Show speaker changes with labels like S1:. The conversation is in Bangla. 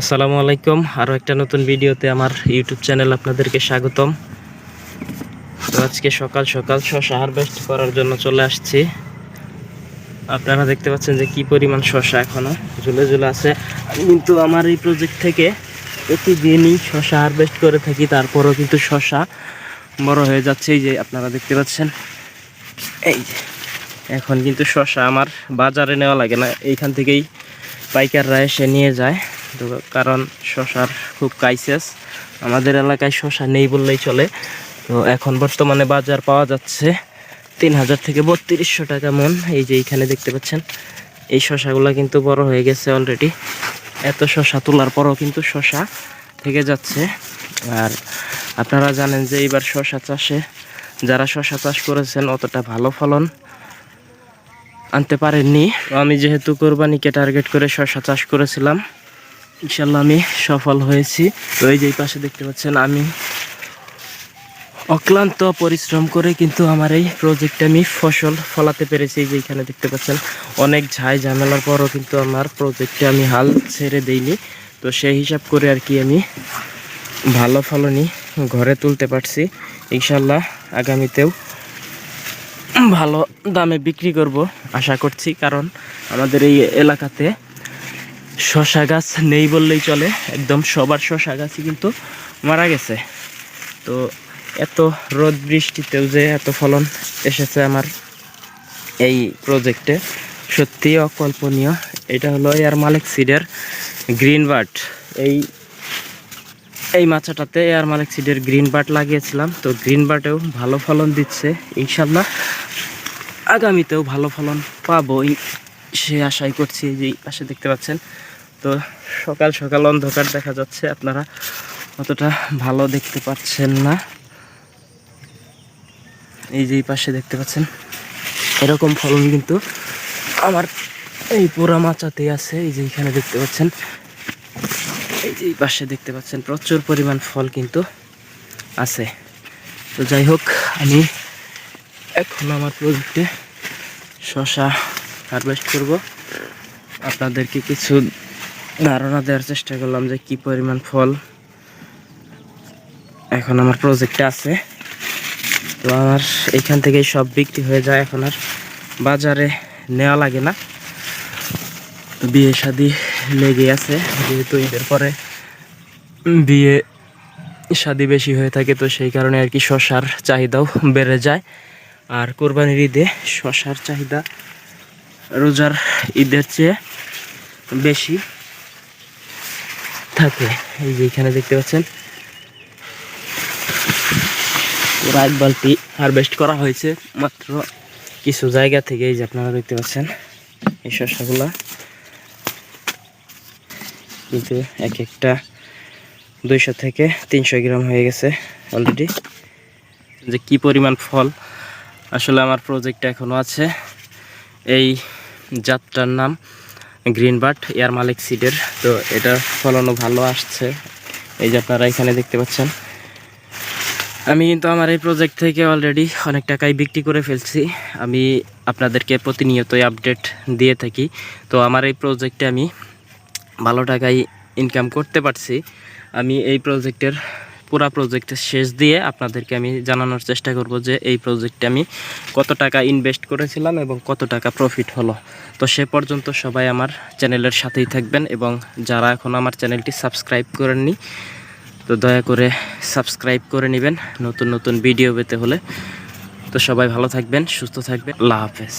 S1: আসসালামু আলাইকুম। আরও একটা নতুন ভিডিওতে আমার ইউটিউব চ্যানেল আপনাদেরকে স্বাগতম। তো আজকে সকাল সকাল শশা হারভেস্ট করার জন্য চলে আসছি। আপনারা দেখতে পাচ্ছেন যে কি পরিমাণ শশা এখনও ঝুলে ঝুলে আছে। কিন্তু আমার এই প্রজেক্ট থেকে প্রতিদিনই শশা হারভেস্ট করে থাকি, তারপরও কিন্তু শশা বড় হয়ে যাচ্ছে। এই যে আপনারা দেখতে পাচ্ছেন, এই এখন কিন্তু শশা আমার বাজারে নেওয়া লাগে না। এইখান থেকেই পাইকাররা এসে নিয়ে যায়। তো কারণ শশার খুব ক্রাইসিস আমাদের এলাকায় শশা নেই বললেই চলে। তো এখন বর্তমানে বাজার পাওয়া যাচ্ছে তিন হাজার থেকে বত্রিশশো টাকা মন। এই যে এইখানে দেখতে পাচ্ছেন, এই শশাগুলো কিন্তু বড় হয়ে গেছে অলরেডি এত শশা তোলার পরও কিন্তু শশা থেকে যাচ্ছে। আর আপনারা জানেন যে এইবার শশা চাষে, যারা শশা চাষ করেছেন, অতটা ভালো ফলন আনতে পারেননি। তো আমি যেহেতু কোরবানিকে টার্গেট করে শশা চাষ করেছিলাম ইনশাল্লাহ আমি সফল হয়েছি। তো এই যে পাশে দেখতে পাচ্ছেন, আমি অক্লান্ত পরিশ্রম করে কিন্তু আমার এই প্রজেক্টে আমি ফসল ফলাতে পেরেছি। যে এখানে দেখতে পাচ্ছেন, অনেক ঝাই ঝামেলার পরও কিন্তু আমার প্রজেক্টে আমি হাল ছেড়ে দেইনি। তো সেই হিসাব করে আর কি আমি ভালো ফলনই ঘরে তুলতে পারছি। ইনশাল্লাহ আগামীতেও ভালো দামে বিক্রি করব, আশা করছি, কারণ আমাদের এই এলাকাতে শশা গাছ নেই বললেই চলে। একদম সবার শশা গাছই কিন্তু মারা গেছে। তো এত রোদ বৃষ্টিতেও যে এত ফলন এসেছে আমার এই প্রজেক্টে সত্যি অকল্পনীয়। এটা হলো এয়ার মালিক সিডের গ্রিন বার্ড এই এই মাচাটাতে এয়ার মালিক সিডের গ্রিন বার্ড লাগিয়েছিলাম। তো গ্রিন বার্ডেও ভালো ফলন দিচ্ছে, ইনশাল্লাহ। আগামীতেও ভালো ফলন পাবো সে আশাই করছি যে পাশে দেখতে পাচ্ছেন। তো সকাল সকাল অন্ধকার দেখা যাচ্ছে, আপনারা অতটা ভালো দেখতে পাচ্ছেন না। এই যে পাশে দেখতে পাচ্ছেন, এরকম ফলন কিন্তু আমার এই পোড়া মাচাতেই আছে, এই যে এখানে দেখতে পাচ্ছেন। এই যে এই পাশে দেখতে পাচ্ছেন, প্রচুর পরিমাণ ফল কিন্তু আছে। তো যাই হোক, আমি এখন আমার প্রজেক্টে শশা হারভেস্ট করব। আপনাদেরকে কিছু ধারণা দেওয়ার চেষ্টা করলাম যে কি পরিমাণ ফল এখন আমার প্রজেক্টে আছে। তো আমার এখান থেকেই সব বিক্রি হয়ে যায়, এখন আর বাজারে নেওয়া লাগে না। তো বিয়ে শাদি লেগে আছে, যেহেতু ঈদের পরে বিয়ে শাদি বেশি হয়ে থাকে, তো সেই কারণে আর কি শশার চাহিদাও বেড়ে যায়। আর কোরবানির ঈদে শশার চাহিদা রোজার ঈদের চেয়ে বেশি থাকে। এই যে এখানে দেখতে পাচ্ছেন এক বালতি হারভেস্ট করা হয়েছে মাত্র কিছু জায়গা থেকে, এই যে আপনারা দেখতে পাচ্ছেন এই শসাগুলা কিন্তু এক একটা দুইশো থেকে তিনশো গ্রাম হয়ে গেছে অলরেডি যে কি পরিমাণ ফল? আসলে আমার প্রজেক্ট এখনও আছে। এই জাতটার নাম গ্রিন বার্ড এয়ার মালিক সিডের। তো এটা ফলনও ভালো আসছে। এই যে আপনারা এখানে দেখতে পাচ্ছেন। আমি কিন্তু আমার এই প্রজেক্ট থেকে অলরেডি অনেক টাকাই বিক্রি করে ফেলছি। আমি আপনাদেরকে প্রতিনিয়তই আপডেট দিয়ে থাকি। তো আমার এই প্রজেক্টে আমি ভালো টাকাই ইনকাম করতে পারছি। আমি এই প্রজেক্টের পুরা প্রজেক্টের শেষ দিয়ে আপনাদেরকে আমি জানানোর চেষ্টা করব যে এই প্রজেক্টে আমি কত টাকা ইনভেস্ট করেছিলাম এবং কত টাকা প্রফিট হলো। তো সে পর্যন্ত সবাই আমার চ্যানেলের সাথেই থাকবেন এবং যারা এখন আমার চ্যানেলটি সাবস্ক্রাইব করেননি, তো দয়া করে সাবস্ক্রাইব করে নেবেন নতুন নতুন ভিডিও পেতে হলে। তো সবাই ভালো থাকবেন, সুস্থ থাকবেন। আল্লাহ হাফেজ।